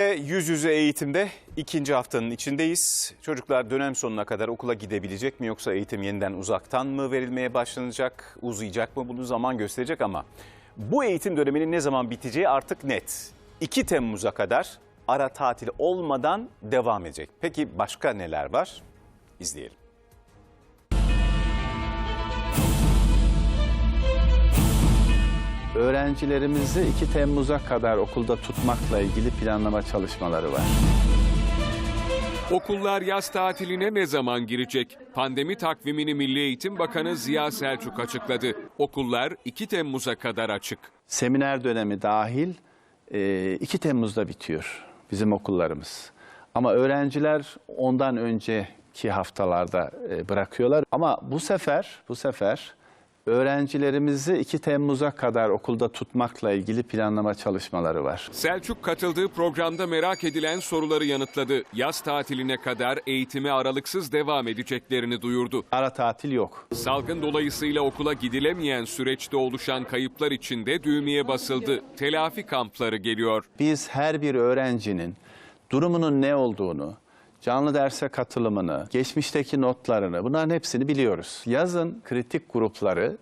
Yüz yüze eğitimde ikinci haftanın içindeyiz. Çocuklar dönem sonuna kadar okula gidebilecek mi yoksa eğitim yeniden uzaktan mı verilmeye başlanacak, uzayacak mı bunu zaman gösterecek ama bu eğitim döneminin ne zaman biteceği artık net. 2 Temmuz'a kadar ara tatil olmadan devam edecek. Peki başka neler var? İzleyelim. Öğrencilerimizi 2 Temmuz'a kadar okulda tutmakla ilgili planlama çalışmaları var. Okullar yaz tatiline ne zaman girecek? Pandemi takvimini Milli Eğitim Bakanı Ziya Selçuk açıkladı. Okullar 2 Temmuz'a kadar açık. Seminer dönemi dahil e, 2 Temmuz'da bitiyor bizim okullarımız. Ama öğrenciler ondan önceki haftalarda e, bırakıyorlar. Ama bu sefer bu sefer öğrencilerimizi 2 Temmuz'a kadar okulda tutmakla ilgili planlama çalışmaları var. Selçuk katıldığı programda merak edilen soruları yanıtladı. Yaz tatiline kadar eğitime aralıksız devam edeceklerini duyurdu. Ara tatil yok. Salgın dolayısıyla okula gidilemeyen süreçte oluşan kayıplar için de düğmeye basıldı. Telafi kampları geliyor. Biz her bir öğrencinin durumunun ne olduğunu, canlı derse katılımını, geçmişteki notlarını bunların hepsini biliyoruz. Yazın kritik grupları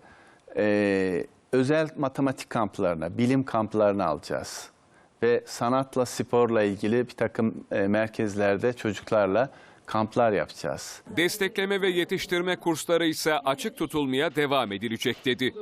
e, özel matematik kamplarına, bilim kamplarına alacağız. Ve sanatla, sporla ilgili bir takım e, merkezlerde çocuklarla kamplar yapacağız. Destekleme ve yetiştirme kursları ise açık tutulmaya devam edilecek dedi.